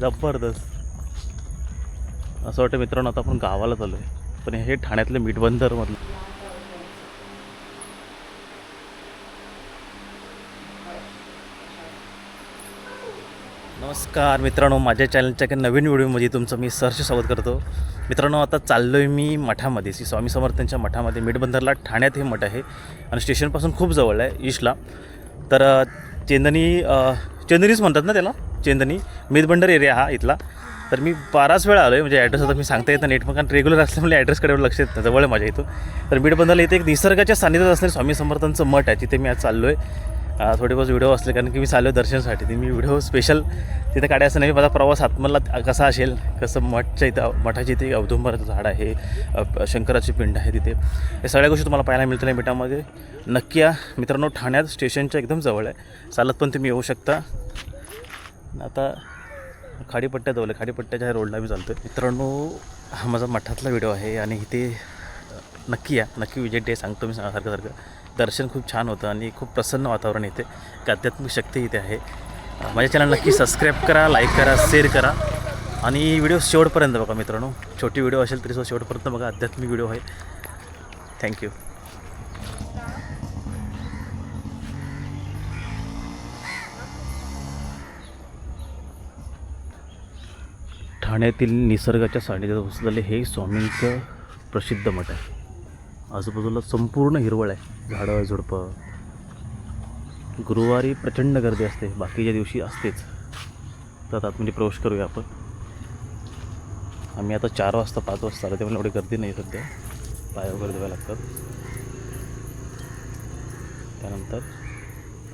जबरदस्त. असं वाटतं मित्रांनो आता आपण गावाला चालू आहे पण हे ठाण्यातलं मीठबंदरमधलं. नमस्कार मित्रांनो माझ्या चॅनलच्या एका नवीन व्हिडिओमध्ये तुमचं मी सहर्ष स्वागत करतो. मित्रांनो आता चाललो आहे मी मठामध्ये श्री स्वामी समर्थांच्या मठामध्ये. मिठबंदरला ठाण्यात हे मठ आहे आणि स्टेशनपासून खूप जवळ आहे ईशला तर चेंदनी चेंदनीच म्हणतात ना त्याला? चेंदनी मिदबंडर एरिया हा इथला. तर मी बाराच वेळा आलो आहे म्हणजे ॲड्रेस आता मी सांगता येत नाही नेट कारण रेग्युलर असल्यामुळे ॲड्रेसकडे लक्ष येत नाही जवळ आहे माझ्या इथून. तर मिठबंदरला इथे एक निसर्गाच्या सानिध्यात असणारे स्वामी समर्थांचं मठ आहे तिथे मी आज चाललो आहे अ, थोडे व्हिडिओ असले कारण की मी चाललो दर्शनासाठी. ते मी व्हिडिओ स्पेशल तिथे काढायचं नाही माझा प्रवास आत्मला कसा असेल कसं मठच्या इथं मठाची इथे औदुंबराचं झाड आहे शंकराची पिंड आहे तिथे. या सगळ्या गोष्टी तुम्हाला पाहायला मिळतील या मिठामध्ये नक्की या मित्रांनो ठाण्यात स्टेशनच्या एकदम जवळ आहे. चालत पण तुम्ही येऊ शकता. आता खाडीपट्ट्या जवळ खाडीपट्ट्याच्या ह्या रोडला मी चालतो आहे मित्रांनो हा माझा मठातला व्हिडिओ आहे आणि इथे नक्की या. नक्की विजिट डे सांगतो मी सारखं सारखं. दर्शन खूप छान होतं आणि खूप प्रसन्न वातावरण इथे. एक आध्यात्मिक शक्ती इथे आहे. माझ्या चॅनल नक्की सबस्क्राईब करा लाईक करा शेअर करा. आणि व्हिडिओ शेवटपर्यंत बघा मित्रांनो. छोटी व्हिडिओ असेल तरी सुद्धा शेवटपर्यंत बघा. आध्यात्मिक व्हिडिओ आहे. थँक्यू ठाण्यातील निसर्गाच्या सानिध्यात बसलेले हे स्वामींचं प्रसिद्ध मठ आहे. आजूबाजूला संपूर्ण हिरवळ आहे. झाडं झुडपं. गुरुवारी प्रचंड गर्दी असते. बाकीच्या दिवशी असतेच. तर आता आतमध्ये प्रवेश करूया आपण. आम्ही आता चार वाजता पाच वाजता आलो. त्यामुळे एवढी गर्दी नाही सध्या. पाय वगैरे धुवायला लागतात. त्यानंतर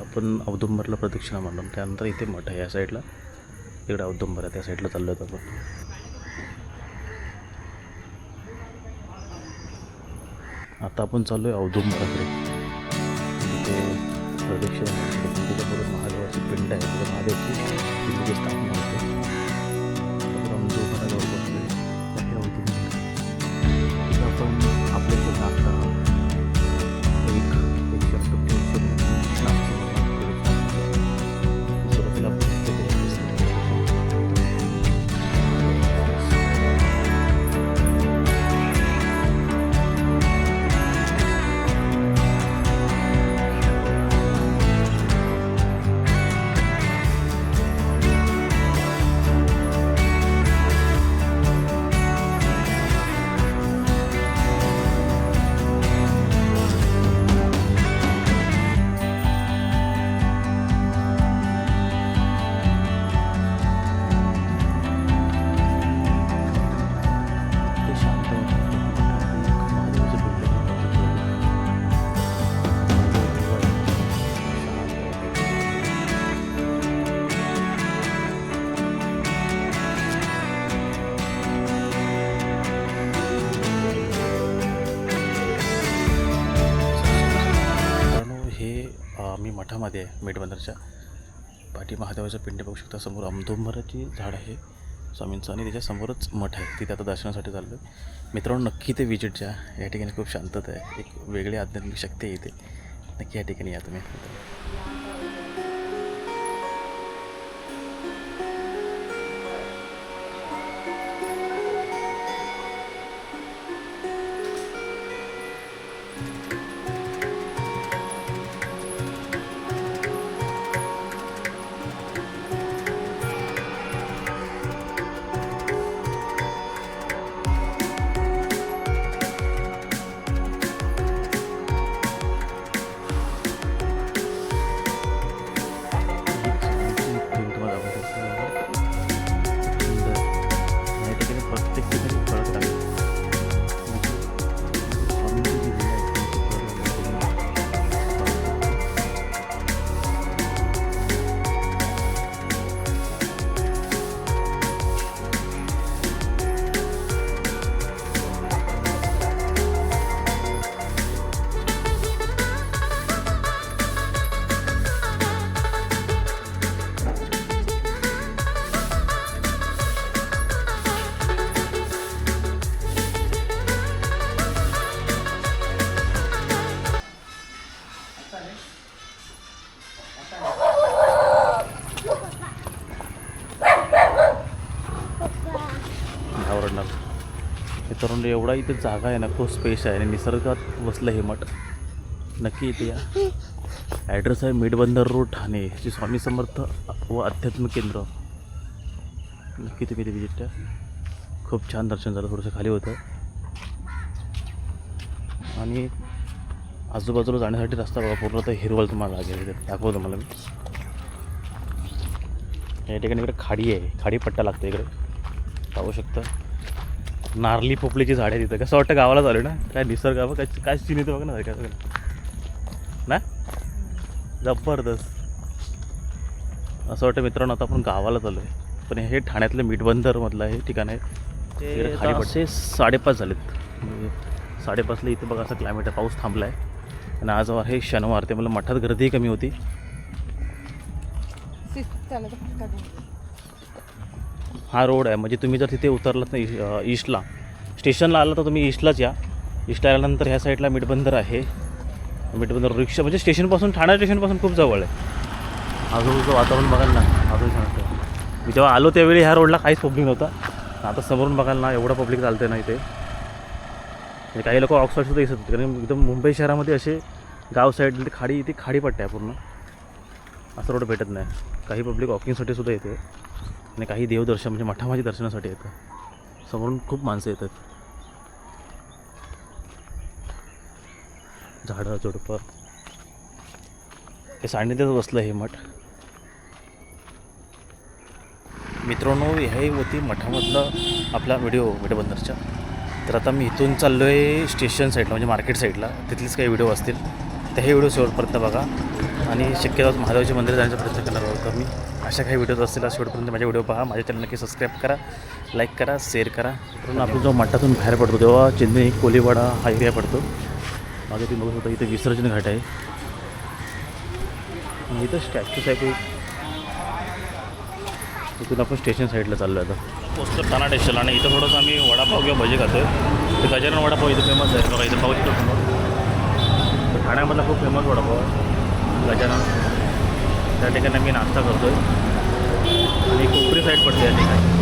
आपण औदुंबरला प्रदक्षिणा मांडून. त्यानंतर इथे मठ आहे या साईडला. इकडे औदुंबर त्या साईडला चाललो होतो आपण. आता आपण चाललो आहे औदुंबराकडे तिथे प्रदक्षिण तिथे परत महादेवाची पिंड आहे. तिथे महादेवाची स्थापना होते. मी मठामध्ये आहे मेटबंदरच्या पाठी महादेवाचं पिंड बघू शकता. समोर अमदुंबराची झाड आहे. स्वामींचं आणि त्याच्यासमोरच मठ आहे. तिथे आता दर्शनासाठी चाललो आहे मित्रांनो नक्की ते विजिट द्या या ठिकाणी खूप शांतता आहे. एक वेगळी आध्यात्मिक शक्ती आहे इथे. नक्की या ठिकाणी या तुम्ही. मित्रांनो एवढा इथे जागा आहे ना खूप स्पेस आहे आणि निसर्गात बसलं हे मठ. नक्की इथे या. ॲड्रेस आहे मिडबंदर रोड ठाणे. श्री स्वामी समर्थ व अध्यात्म केंद्र. नक्की तुम्ही ते विजिट द्या खूप छान दर्शन झालं थोडंसं खाली होतं. आणि आजूबाजूला जाण्यासाठी रस्ता बघा पूर्ण तर हिरवळ तुम्हाला लागेल. इथे दाखवतो तुम्हाला मी. या ठिकाणी इकडे खाडी आहे. खाडी पट्टा लागतो इकडे. पाहू शकता. नारली पोपलीची झाडे तिथं कसं वाटतं गावाला झालं ना? काय निसर्ग बघ काय काय सीन येतं बघा ना काय ना? जबरदस्त. असं वाटतं मित्रांनो आता आपण गावाला चालू आहे पण हे ठाण्यातलं मीठबंदरमधलं हे ठिकाण आहे. खाडी पट्टे साडेपाच झालेत. म्हणजे साडेपाचला इथे बघा असं क्लायमेट आहे पाऊस थांबला आहे आणि आज आहे शनिवार ते मला मठात गर्दीही कमी होती. हा रोड आहे. म्हणजे तुम्ही जर तिथे उतरलात ना ईश- ईस्टला स्टेशनला आला तर तुम्ही ईस्टलाच या. ईस्टला आल्यानंतर ह्या साईडला मिठबंदर आहे. मिठबंदर रिक्षा म्हणजे स्टेशनपासून ठाणे स्टेशनपासून खूप जवळ आहे. आजूबाजूचं वातावरण बघाल ना अजून सांगतो मी जेव्हा आलो त्यावेळी ह्या रोडला काहीच पब्लिक नव्हता. आता समोरून बघाल ना एवढं पब्लिक चालते ना इथे. म्हणजे काही लोक ऑक्सफर्डसुद्धा दिसत होते. कारण एकदम मुंबई शहरामध्ये असे गाव साईड खाडी इथे खाडी पट्ट्या आहे पूर्ण. असं रोड भेटत नाही. काही पब्लिक वॉकिंगसाठी सुद्धा येते. आणि काही देवदर्शन म्हणजे मठामाजी दर्शनासाठी येतं. समोरून खूप माणसं येतात. झाडं झुडपं. हे सान्निध्यात बसलं हे मठ. मित्रांनो हे होती मठामधलं आपला व्हिडिओ मिठबंदरच्या तर आता मी इथून चाललो आहे स्टेशन साईडला म्हणजे मार्केट साईडला तिथलेच काही व्हिडिओ असतील. तर हे व्हिडिओ शेवटपर्यंत बघा. आणि शक्यतो महादेवाचे मंदिर जाण्याचा प्रयत्न करणार आहोत मी अशा काही व्हिडिओज असतील आज शेवटपर्यंत माझ्या व्हिडिओ पहा माझ्या चॅनल नक्की सबस्क्राईब करा लाईक करा शेअर करा. म्हणून आपण जो मठातून बाहेर पडतो तेव्हा चेन्नई कोलीवाडा हा एरिया पडतो. माझं तुम्ही बघत होता इथे विसर्जन घाट आहे. इथं स्टॅच्यूस आहे. काही इथून आपण स्टेशन साईडला चाललो आहे आता. पोस्टर ठाणा स्टेशन आणि इथं थोडंसं आम्ही वडापाव किंवा भजी खातो आहे ते गजानन वडापाव इथं फेमस आहे. बघा इथं पाहू शकतो ठाण्यामधला खूप फेमस वडापाव आहे. गजानन. त्या ठिकाणी मी नाश्ता करतो आहे आणि कोपरी साईड पडते या ठिकाणी.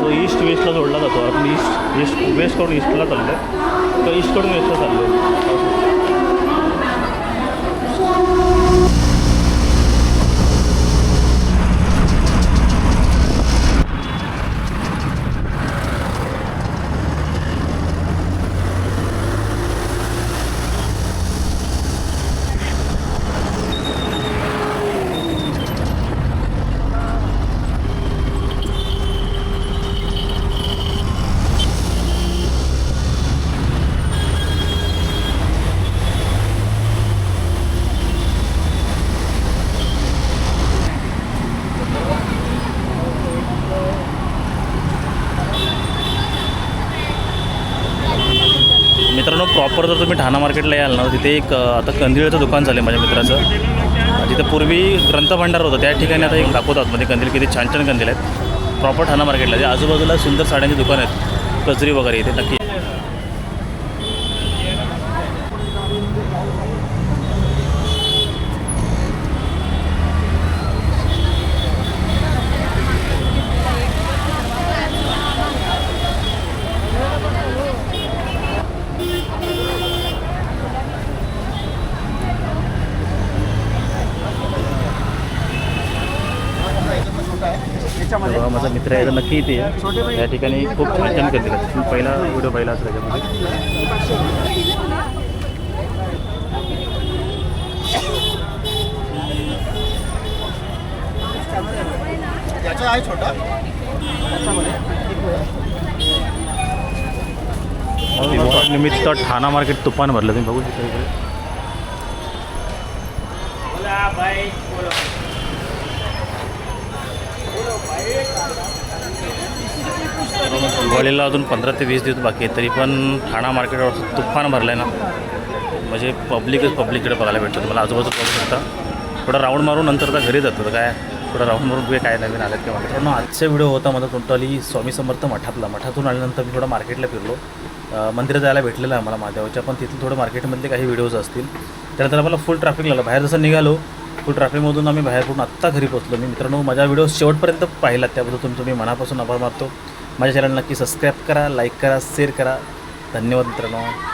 जो ईस्ट वेस्टला जोडला जातो. आपण ईस्ट ईस्ट वेस्टकडून ईस्टला चाललो आहे तर ईस्टकडून वेस्टला चाललो आहे मित्रांनो जर तुम्ही ठाणा मार्केटला याल ना तिथे एक आता कंदिळचं दुकान झालं आहे माझ्या मित्राचं. तिथं पूर्वी ग्रंथभांडार होतं त्या ठिकाणी आता एक दाखवतात म्हणजे कंदील किती छान छान कंदील आहेत. प्रॉपर ठाणा मार्केटला जे आजूबाजूला सुंदर साड्यांची दुकान आहेत कचरी वगैरे इथे नक्की तेव्हा माझा मित्र आहे तर नक्की इथे या. ठिकाणी खूप छान छान मी पहिला व्हिडिओ पाहिला असेल त्याच्यामध्ये. आहे छोटा. निमित्त ठाणा मार्केट तुफान भरलं तुम्ही बघू शकता दिवाळीला अजून पंधरा ते वीस दिवस बाकी आहे तरी पण ठाणा मार्केटवर तुफान भरलं आहे ना. म्हणजे पब्लिकच पब्लिककडे बघायला भेटतं तुम्हाला आजूबाजूला बघू शकता. थोडं राऊंड मारून नंतर तर घरी जातो तर काय? थोडं राऊंड मारून बघूया काय नवीन आलं किंवा मित्रांनो आजचा व्हिडिओ होता माझा टोटली स्वामी समर्थ मठातला. मठातून आल्यानंतर मी थोडं मार्केटला फिरलो. मंदिर मंदिरात जायला भेटलेलं आहे मला महादेवाच्या पण तिथून थोडं मार्केटमधले काही व्हिडिओज असतील. त्यानंतर आम्हाला फुल ट्रॅफिक लागलं. बाहेर जसं निघालो फुल ट्रॅफिकमधून आम्ही बाहेर पडून आत्ता घरी पोहोचलो. मी मित्रांनो माझा व्हिडिओ शेवटपर्यंत पाहिला त्याबद्दल तुमचं मी मनापासून आभार मानतो. माझ्या चॅनल नक्की सबस्क्राईब करा लाईक करा शेअर करा. धन्यवाद मित्रांनो.